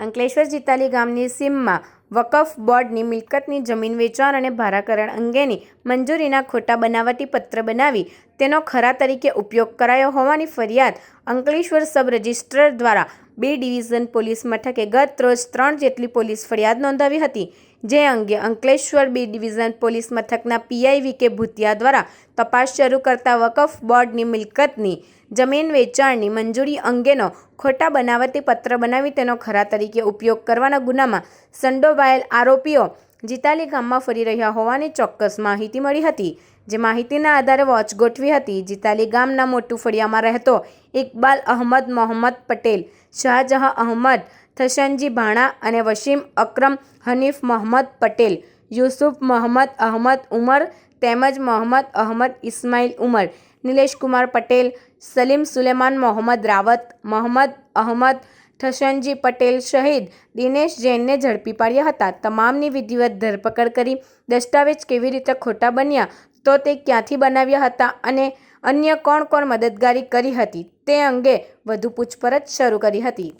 અંકલેશ્વર જીતાલી ગામની સીમમાં વકફ બોર્ડની મિલકતની જમીન વેચાણ અને ભારાકરણ અંગેની મંજૂરીના ખોટા બનાવટી પત્ર બનાવી તેનો ખરા તરીકે ઉપયોગ કરાયો હોવાની ફરિયાદ અંકલેશ્વર સબ રજિસ્ટ્રર દ્વારા બે ડિવિઝન પોલીસ મથકે ગત રોજ ત્રણ જેટલી પોલીસ ફરિયાદ નોંધાવી હતી. જે અંગે અંકલેશ્વર બી ડિવિઝન પોલીસ મથકના પીઆઈ વી કે ભૂતિયા દ્વારા તપાસ શરૂ કરતા વકફ બોર્ડની મિલકતની જમીન વેચાણની મંજૂરી અંગેનો ખોટા બનાવટી પત્ર બનાવી તેનો ખરા તરીકે ઉપયોગ કરવાના ગુનામાં સંડોવાયેલ આરોપીઓ જીતાલી ગામમાં ફરી રહ્યા હોવાની ચોક્કસ માહિતી મળી હતી. જે માહિતીના આધારે વોચ ગોઠવી હતી. જીતાલી ગામના મોટું ફળિયામાં રહેતો ઇકબાલ અહમદ મોહમ્મદ પટેલ, શાહજહાં અહમદ થશનજી ભાણા અને વસીમ અકરમ હનીફ મોહમ્મદ પટેલ, યુસુફ મોહમ્મદ અહમદ ઉમર તેમજ મોહમ્મદ અહમદ ઇસ્માઇલ ઉમર નિલેશકુમાર પટેલ, સલીમ સુલેમાન મોહમ્મદ રાવત, મોહમ્મદ અહમદ થશનજી પટેલ શહીદ દિનેશ જૈનને ઝડપી પાડ્યા હતા. તમામની વિધિવત ધરપકડ કરી દસ્તાવેજ કેવી રીતે ખોટા બન્યા તો તે ક્યાંથી બનાવ્યા હતા અને અન્ય કોણ કોણ મદદગારી કરી હતી તે અંગે વધુ પૂછપરછ શરૂ કરી હતી.